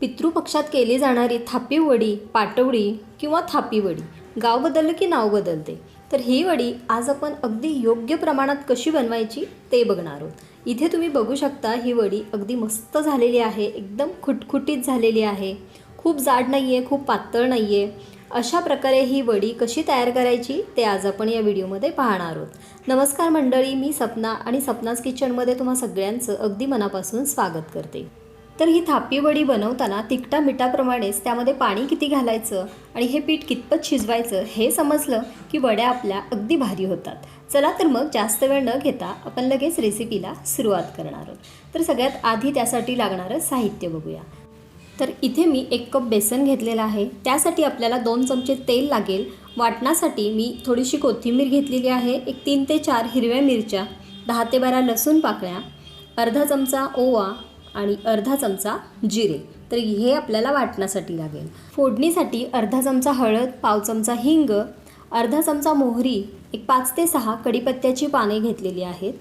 पितृपक्षात केली जाणारी थापी वडी पाटवडी किंवा थापी वडी गाव बदललं की नाव बदलते? तर ही वडी आज आपण अगदी योग्य प्रमाणात कशी बनवायची ते बघणार आहोत. इथे तुम्ही बघू शकता ही वडी अगदी मस्त झालेली आहे एकदम खुटखुटीत झालेली आहे. खूप जाड नाही आहे खूप पातळ नाही आहे अशा प्रकारे ही वडी कशी तयार करायची ते आज आपण या व्हिडिओमध्ये पाहणार आहोत. नमस्कार मंडळी मी सपना आणि सपनाज किचनमध्ये तुम्हा सगळ्यांचं अगदी मनापासून स्वागत करते. तर ही थापी वडी बनवताना तिखटा मिठाप्रमाणेच त्यामध्ये पाणी किती घालायचं आणि हे पीठ कितपत शिजवायचं हे समजलं की वड्या आपल्या अगदी भारी होतात. चला तर मग जास्त वेळ न घेता आपण लगेच रेसिपीला सुरुवात करणार आहोत. तर सगळ्यात आधी त्यासाठी लागणारं साहित्य बघूया. तर इथे मी एक कप बेसन घेतलेलं आहे. त्यासाठी आपल्याला दोन चमचे तेल लागेल. वाटण्यासाठी मी थोडीशी कोथिंबीर घेतलेली आहे. एक तीन ते चार हिरव्या मिरच्या दहा ते बारा लसूण पाकळ्या अर्धा चमचा ओवा आणि अर्धा चमचा जिरे. तर हे आपल्याला वाटण्यासाठी लागेल. फोडणीसाठी अर्धा चमचा हळद पाव चमचा हिंग अर्धा चमचा मोहरी एक पाच ते सहा कढीपत्त्याची पाने घेतलेली आहेत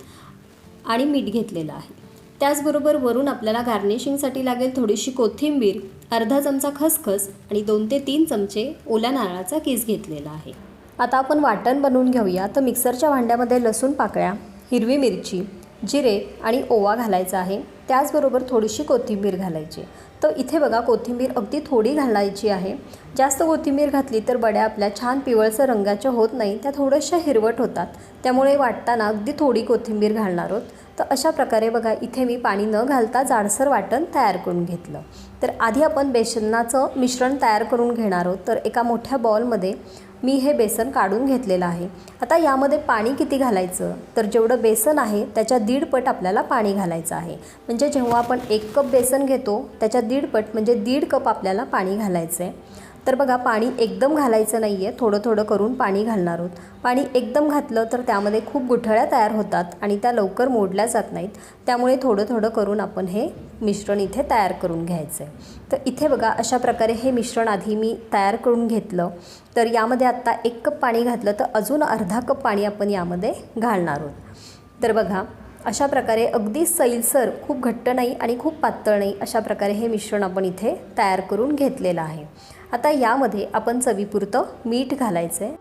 आणि मीठ घेतलेलं आहे. त्याचबरोबर वरून आपल्याला गार्निशिंगसाठी लागेल थोडीशी कोथिंबीर अर्धा चमचा खसखस आणि दोन ते तीन चमचे ओल्या नारळाचा किस घेतलेला आहे. आता आपण वाटण बनवून घेऊया. तर मिक्सरच्या भांड्यामध्ये लसूण पाकळ्या हिरवी मिरची जिरे आणि ओवा घालायचा आहे. त्याचबरोबर थोडीशी कोथिंबीर घालायची. तर इथे बघा कोथिंबीर अगदी थोडी घालायची आहे. जास्त कोथिंबीर घातली तर बड्या आपल्या छान पिवळसर रंगाच्या होत नाही त्या थोड्याशा हिरवट होतात. त्यामुळे वाटताना अगदी थोडी कोथिंबीर घालणार आहोत. तर अशा प्रकारे बघा इथे मी पाणी न घालता जाडसर वाटण तयार करून घेतलं. तर आधी आपण बेसनाचं मिश्रण तयार करून घेणार आहोत. तर एका मोठ्या बॉलमध्ये मी हे बेसन काढून घेतलेलं आहे. आता यामध्ये पाणी किती घालायचं? तर जेवढं बेसन आहे त्याच्या दीडपट आपल्याला पाणी घालायचं आहे. म्हणजे जेव्हा आपण एक कप बेसन घेतो त्याच्या दीडपट म्हणजे दीड कप आपल्याला पाणी घालायचं आहे तर बघा पाणी एकदम घालायचं नाही आहे थोडं थोडं करून पाणी घालणार आहोत. पाणी एकदम घातलं तर त्यामध्ये खूप गुठळ्या तयार होतात आणि त्या लवकर मोडल्या जात नाहीत. त्यामुळे थोडं थोडं करून आपण हे मिश्रण इथे तयार करून घ्यायचं आहे तर इथे बघा अशा प्रकारे हे मिश्रण आधी मी तयार करून घेतलं. तर यामध्ये आत्ता एक कप पाणी घातलं तर अजून अर्धा कप पाणी आपण यामध्ये घालणार आहोत. तर बघा अशा प्रकारे अगदी सैलसर खूप घट्ट नाही आणि खूप पातळ नाही अशा प्रकारे हे मिश्रण आपण इथे तयार करून घेतलेलं आहे. आता यामध्ये आपण चवीपुरतं मीठ घालायचं आहे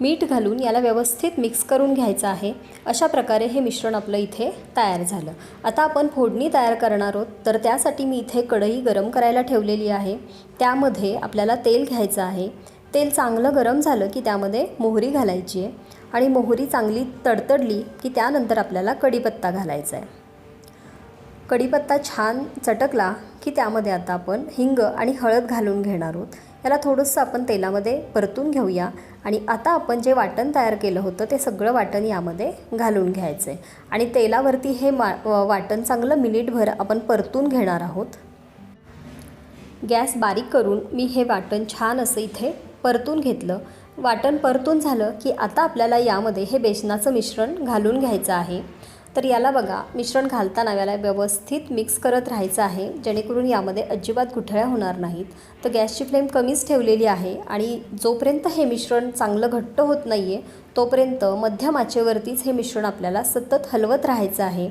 मीठ घालून याला व्यवस्थित मिक्स करून घ्यायचं आहे. अशा प्रकारे हे मिश्रण आपलं इथे तयार झालं. आता आपण फोडणी तयार करणार आहोत. तर त्यासाठी मी इथे कढई गरम करायला ठेवलेली आहे. त्यामध्ये आपल्याला तेल घ्यायचं आहे. तेल चांगलं गरम झालं की त्यामध्ये मोहरी घालायची आहे. आणि मोहरी चांगली तडतडली की त्यानंतर आपल्याला कढीपत्ता घालायचा आहे कढीपत्ता छान चटकला की त्यामध्ये आता आपण हिंग आणि हळद घालून घेणार आहोत. याला थोडंसं आपण तेलामध्ये परतून घेऊया आणि आता आपण जे वाटण तयार केलं होतं ते सगळं वाटण यामध्ये घालून घ्यायचं आहे आणि तेलावरती हे मा वाटण चांगलं मिनिटभर आपण परतून घेणार आहोत. गॅस बारीक करून मी हे वाटण छान असं इथे परतून घेतलं वाटण परतून झालं की आता आपल्याला यामध्ये हे बेसनाचं मिश्रण घालून घ्यायचं आहे. तर याला बघा मिश्रण घालताना याला व्यवस्थित मिक्स करत राहायचं आहे. जेणेकरून यामध्ये अजिबात गुठळ्या होणार नाहीत. तर गॅसची फ्लेम कमीच ठेवलेली आहे आणि जोपर्यंत हे मिश्रण चांगलं घट्ट होत नाही आहे तोपर्यंत मध्यम आचेवरतीच हे मिश्रण आपल्याला सतत हलवत राहायचं आहे.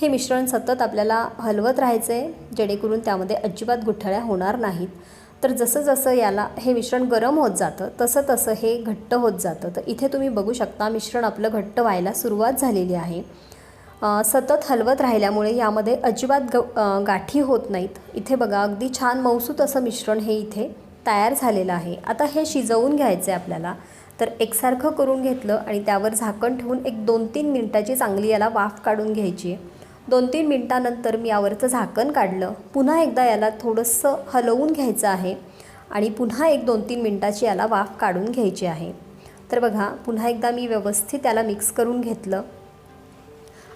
हे मिश्रण सतत आपल्याला हलवत राहायचं आहे जेणेकरून त्यामध्ये अजिबात गुठळ्या होणार नाहीत. तर जसं जसं याला हे मिश्रण गरम होत जातं तसं तसं हे घट्ट होत जातं. तर इथे तुम्ही बघू शकता मिश्रण आपलं घट्ट व्हायला सुरुवात झालेली आहे. सतत हलवत राहिल्यामुळे यामध्ये अजिबात ग गाठी होत नाहीत. इथे बघा अगदी छान मौसूत असं मिश्रण हे इथे तयार झालेलं आहे. आता हे शिजवून घ्यायचं आहे आपल्याला. तर एकसारखं करून घेतलं आणि त्यावर झाकण ठेवून एक दोन तीन मिनटाची चांगली याला वाफ काढून घ्यायची आहे. दोन तीन मिनटानंतर मी यावरचं झाकण काढलं. पुन्हा एकदा याला थोडंसं हलवून घ्यायचं आहे आणि पुन्हा एक दोन तीन मिनटाची याला वाफ काढून घ्यायची आहे. तर बघा पुन्हा एकदा मी व्यवस्थित त्याला मिक्स करून घेतलं.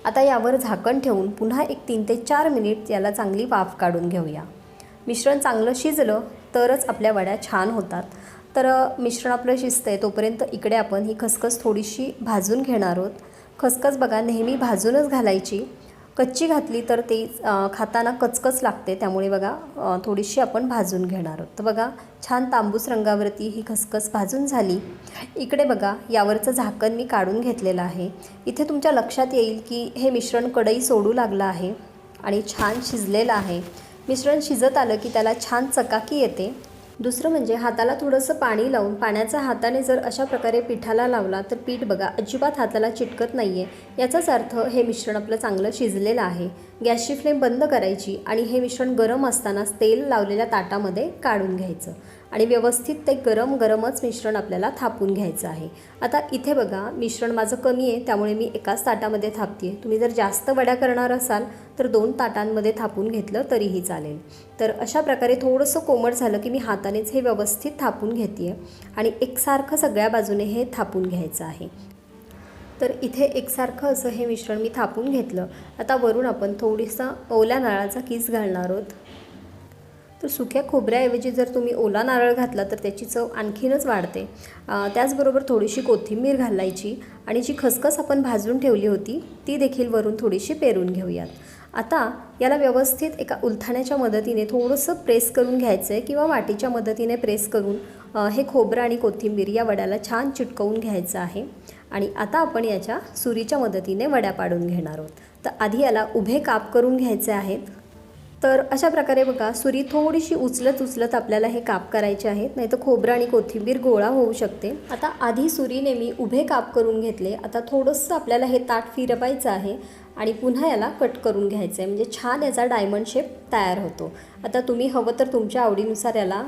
आता यावर झाकण ठेवून पुन्हा एक तीन ते चार मिनिट याला चांगली वाफ काढून घेऊया. मिश्रण चांगलं शिजलं तरच आपल्या वड्या छान होतात. तर मिश्रण आपलं शिजतं आहे तोपर्यंत इकडे आपण ही खसखस थोडीशी भाजून घेणार आहोत. खसखस बघा नेहमी भाजूनच घालायची. कच्ची घातली तर ते खाताना कचकच लागते. त्यामुळे बघा थोडीशी आपण भाजून घेणार आहोत. तर बघा छान तांबूस रंगावरती ही खसखस भाजून झाली. इकडे बघा यावरचं झाकण मी काढून घेतलेलं आहे. इथे तुमच्या लक्षात येईल की हे मिश्रण कढई सोडू लागलं आहे आणि छान शिजलेलं आहे. मिश्रण शिजत आलं की त्याला छान चकाकी येते. दुसरं म्हणजे हाताला थोडंसं पाणी लावून पाण्याचा हाताने जर अशा प्रकारे पिठाला लावला तर पीठ बघा अजिबात हाताला चिटकत नाही आहे याचाच अर्थ हे मिश्रण आपलं चांगलं शिजलेलं आहे. गॅसची फ्लेम बंद करायची आणि हे मिश्रण गरम असतानाच तेल लावलेल्या ताटामध्ये काढून घ्यायचं. आणि व्यवस्थित ते गरम गरमच मिश्रण आपल्याला थापून घ्यायचं आहे. आता इथे बघा मिश्रण माझं कमी आहे त्यामुळे मी एकाच ताटामध्ये थापते आहे तुम्ही जर जास्त वड्या करणार असाल तर दोन ताटांमध्ये थापून घेतलं तरीही चालेल. तर अशा प्रकारे थोडंसं कोमट झालं की मी हातानेच हे व्यवस्थित थापून घेते आहे आणि एकसारखं सगळ्या बाजूने हे थापून घ्यायचं आहे. तर इथे एकसारखं असं हे मिश्रण मी थापून घेतलं. आता वरून आपण थोडीसा ओल्या नळाचा किस घालणार आहोत. तर सुक्या खोबऱ्याऐवजी जर तुम्ही ओला नारळ घातला तर त्याची चव आणखीनच वाढते. त्याचबरोबर थोडीशी कोथिंबीर घालायची आणि जी खसखस आपण भाजून ठेवली होती ती देखील वरून थोडीशी पेरून घेऊयात. आता याला व्यवस्थित एका उलथाण्याच्या मदतीने थोडंसं प्रेस करून घ्यायचं आहे किंवा वाटीच्या मदतीने प्रेस करून हे खोबरं आणि कोथिंबीर या वड्याला छान चिटकवून घ्यायचं आहे. आणि आता आपण याच्या सुरीच्या मदतीने वड्या पाडून घेणार आहोत. तर आधी याला उभे काप करून घ्यायचे आहेत. तर अशा प्रकारे बघा सुरी थोडीशी उचलत उचलत आपल्याला हे काप करायचे आहेत नाही तर खोबरं आणि कोथिंबीर गोळा होऊ शकते. आता आधी सुरीने मी उभे काप करून घेतले. आता थोडंसं आपल्याला हे ताट फिरवायचं आहे आणि पुन्हा याला कट करून घ्यायचं आहे म्हणजे छान याचा डायमंड शेप तयार होतो. आता तुम्ही हवं तर तुमच्या आवडीनुसार याला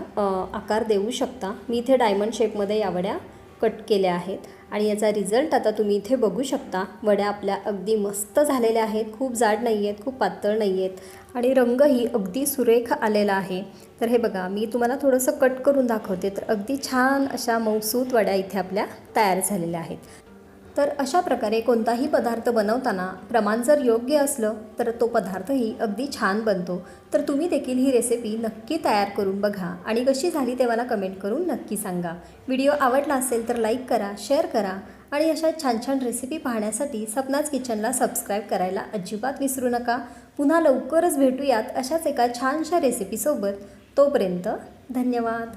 आकार देऊ शकता. मी इथे डायमंड शेपमध्ये यावड्या कट केल्या आहेत. आणि याचा रिझल्ट आता तुम्ही इथे बघू शकता. वड्या आपल्या अगदी मस्त झालेल्या आहेत. खूप जाड नाही आहेत खूप पातळ नाही आहेत आणि रंगही अगदी सुरेख आलेला आहे. तर हे बघा मी तुम्हाला थोडंसं कट करून दाखवते. तर अगदी छान अशा मौसूत वड्या इथे आपल्या तयार झालेल्या आहेत. तर अशा प्रकारे कोणताही पदार्थ बनवताना प्रमाण जर योग्य असलं तर तो पदार्थही अगदी छान बनतो. तर तुम्ही देखील ही रेसिपी नक्की तयार करून बघा आणि कशी झाली ते मला कमेंट करून नक्की सांगा. व्हिडिओ आवडला असेल तर लाईक करा शेअर करा आणि अशा छान छान रेसिपी पाहण्यासाठी सपनाच किचनला सबस्क्राईब करायला अजिबात विसरू नका. पुन्हा लवकरच भेटूयात अशाच एका छानशा रेसिपीसोबत तोपर्यंत धन्यवाद.